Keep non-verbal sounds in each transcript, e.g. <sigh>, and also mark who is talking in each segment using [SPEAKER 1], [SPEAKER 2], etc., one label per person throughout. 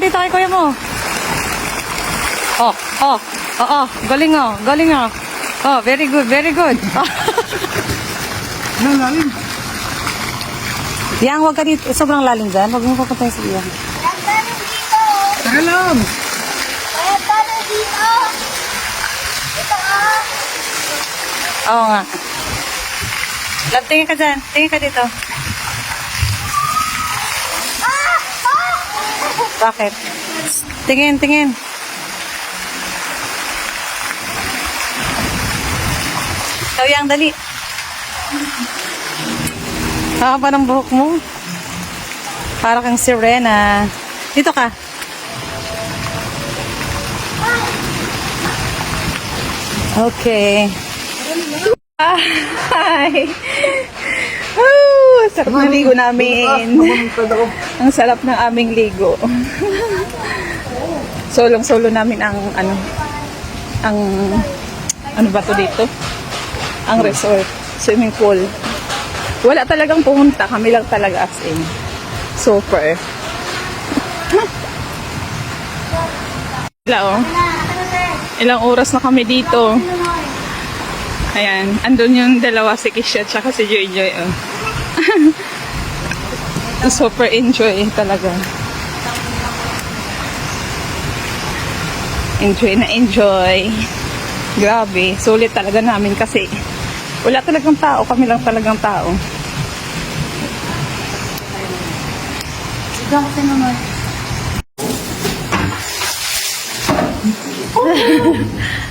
[SPEAKER 1] dito kay kuya mo. Oh, oh, oh, oh. Galing oh, galing oh. Oh, very good, very good.
[SPEAKER 2] Ano, lalim?
[SPEAKER 1] Yang, huwag ka dito. Sobrang lalim dyan. Huwag mo papunta sa iyo.
[SPEAKER 3] Nagtanong dito.
[SPEAKER 2] Tara lang.
[SPEAKER 3] Nagtanong dito. Ito ah.
[SPEAKER 1] Oo nga. Love, tingin ka dyan. Tingin ka dito. Bakit? Tingin, tingin. Ikaw yang dali. Haba ng buhok mo. Para kang sirena. Dito ka. Okay. <laughs> Hi! Sarap na ligo namin. Ang sarap ng aming ligo. Solong-solo namin ang ano ang ano ba to dito? Ang resort, swimming pool. Wala talagang pumunta, kami lang talaga as in. Super. Oh. Ilang oras na kami dito. Ayan, andun yung dalawa si Kisha at si Joy Joy. Oh. <laughs> Super enjoy talaga. Enjoy na enjoy. Grabe, sulit talaga namin kasi wala talagang tao, kami lang talagang tao. Ah! <laughs>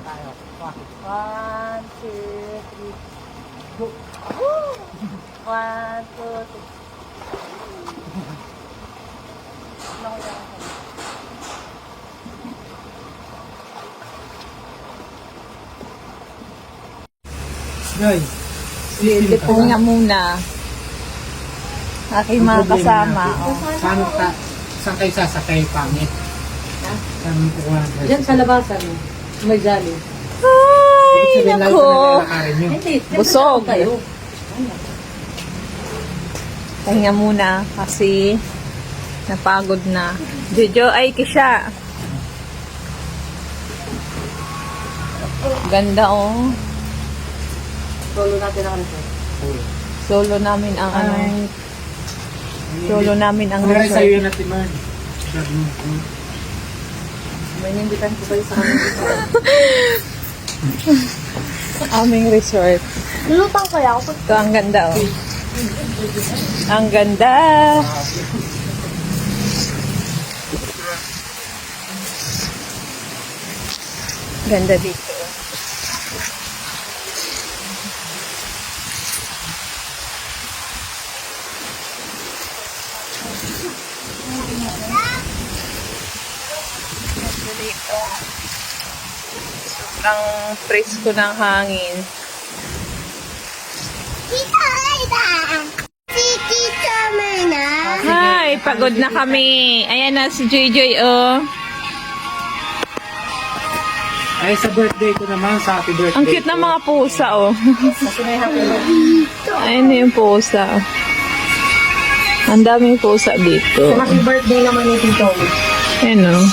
[SPEAKER 1] One, two, three. Go. Woo! One, two, three.
[SPEAKER 2] Guys.
[SPEAKER 1] Pupunga muna. Aking mga kasama. Oh.
[SPEAKER 2] Saan ka? Saan kayo sasakay pangit? Saan mo kukuha ng
[SPEAKER 4] Diyan sa labasan, may jolly.
[SPEAKER 1] Ay,
[SPEAKER 2] Sabihin lang
[SPEAKER 1] nako.
[SPEAKER 2] ito na lalakarin nyo.
[SPEAKER 4] Hindi, siyempre
[SPEAKER 1] Busog.
[SPEAKER 4] kayo.
[SPEAKER 1] Pahinga muna kasi napagod na. Jojo, ay kisya. Ganda oh.
[SPEAKER 4] Solo natin ang resort.
[SPEAKER 1] Solo namin ang ano. Solo namin ang
[SPEAKER 2] sa'yo
[SPEAKER 1] resort.
[SPEAKER 2] yun natin man.
[SPEAKER 4] May nimbitan ko kayo sa. <laughs>
[SPEAKER 1] Aming resort.
[SPEAKER 3] Lulutang kaya ako.
[SPEAKER 1] Ito ang ganda oh. Ang ganda. Ganda dito. Sobrang presko ng hangin.
[SPEAKER 3] Tita Aida! Si Tita Myrna.
[SPEAKER 1] Hi, pagod na kami. Ayan na si Joy Joy, oh.
[SPEAKER 2] Ay, sa birthday ko naman, sa happy birthday
[SPEAKER 1] Ang cute ng mga pusa, oh.
[SPEAKER 4] Kasi may happy birthday.
[SPEAKER 1] Ayan na yung pusa. Ang daming pusa dito.
[SPEAKER 4] Happy birthday naman ni Tito.
[SPEAKER 1] Ayan, oh.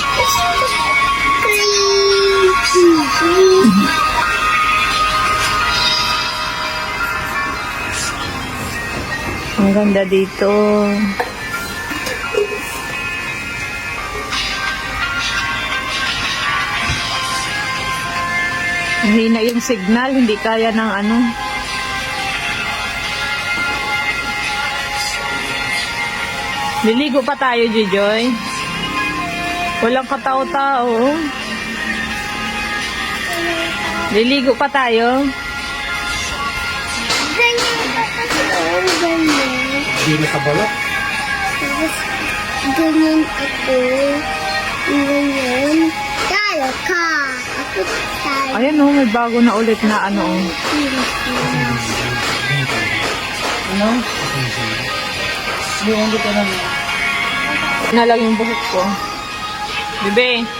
[SPEAKER 1] Ang ganda dito. Mahina yung signal, hindi kaya ng ano. Liligo pa tayo, Jijoy. Walang katao-tao. Liligo pa tayo.
[SPEAKER 3] Ganyan ka kasi ako. Ganyan.
[SPEAKER 2] Hindi na kabalot.
[SPEAKER 3] Tapos, ganyan ako. Ganyan. Tayo ka. Ako tayo.
[SPEAKER 5] Ayan oh, may bago na ulit na ano. oh.
[SPEAKER 4] Ano? Yung dito na
[SPEAKER 5] Na lang yung buhok ko. Bebe.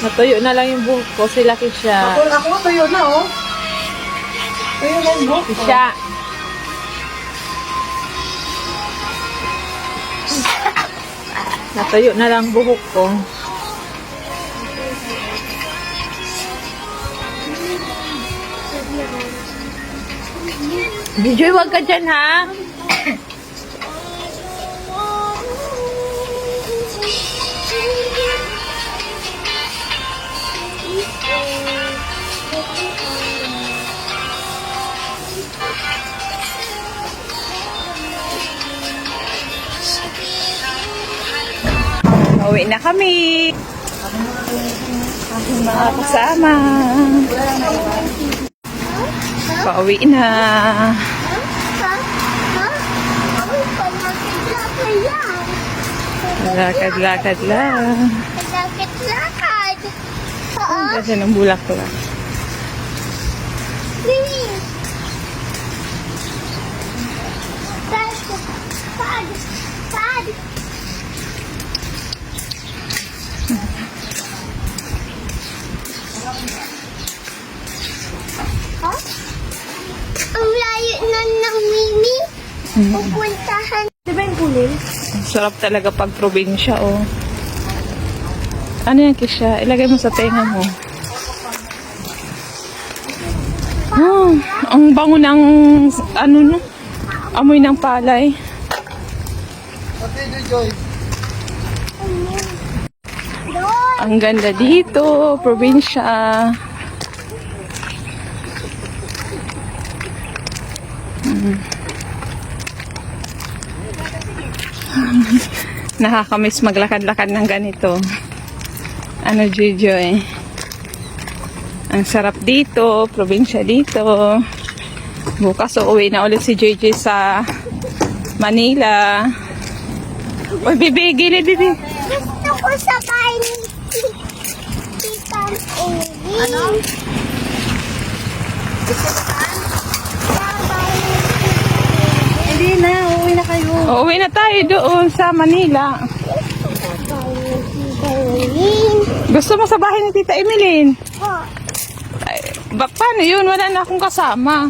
[SPEAKER 5] Natuyo na lang yung buhok ko. Sila siya.
[SPEAKER 4] Ako, ako tuyo na oh. Tuyo na yung buhok.
[SPEAKER 5] Siya. <laughs> Natuyo na lang buhok ko. Bijoy, wag ka dyan ha. Uwi na kami. Aking mga kasama. Pauwi na.
[SPEAKER 3] Lakad-lakad
[SPEAKER 5] lang.
[SPEAKER 3] Lakad-lakad. Oo.
[SPEAKER 5] Kasi ng bulak ko lang.
[SPEAKER 3] Please. Pad. Pad. Pad. Ha? Ang layo na ng Mimi. Pupuntahan. Di ba yung?
[SPEAKER 5] Ang sarap talaga pag probinsya, oh. Ano yan, Kisha? Ilagay mo sa tenga mo. Ah, ang bango ng, ano no? Amoy ng palay.
[SPEAKER 3] Doon.
[SPEAKER 5] Ang ganda dito, probinsya. Mm. Nakakamiss maglakad-lakad ng ganito. Ano, Jojoy? Ang sarap dito, probinsya dito. Bukas uuwi na ulit si JJ sa Manila. Uy, bibi, gilid, bibi.
[SPEAKER 3] Gusto ko sa bahay ni Tita Amy. Ano?
[SPEAKER 4] Hindi na, uwi na kayo.
[SPEAKER 5] Uuwi na tayo doon sa Manila. Gusto mo sa bahay ni Tita Emeline? Ay, ba, paano yun? Wala na akong kasama.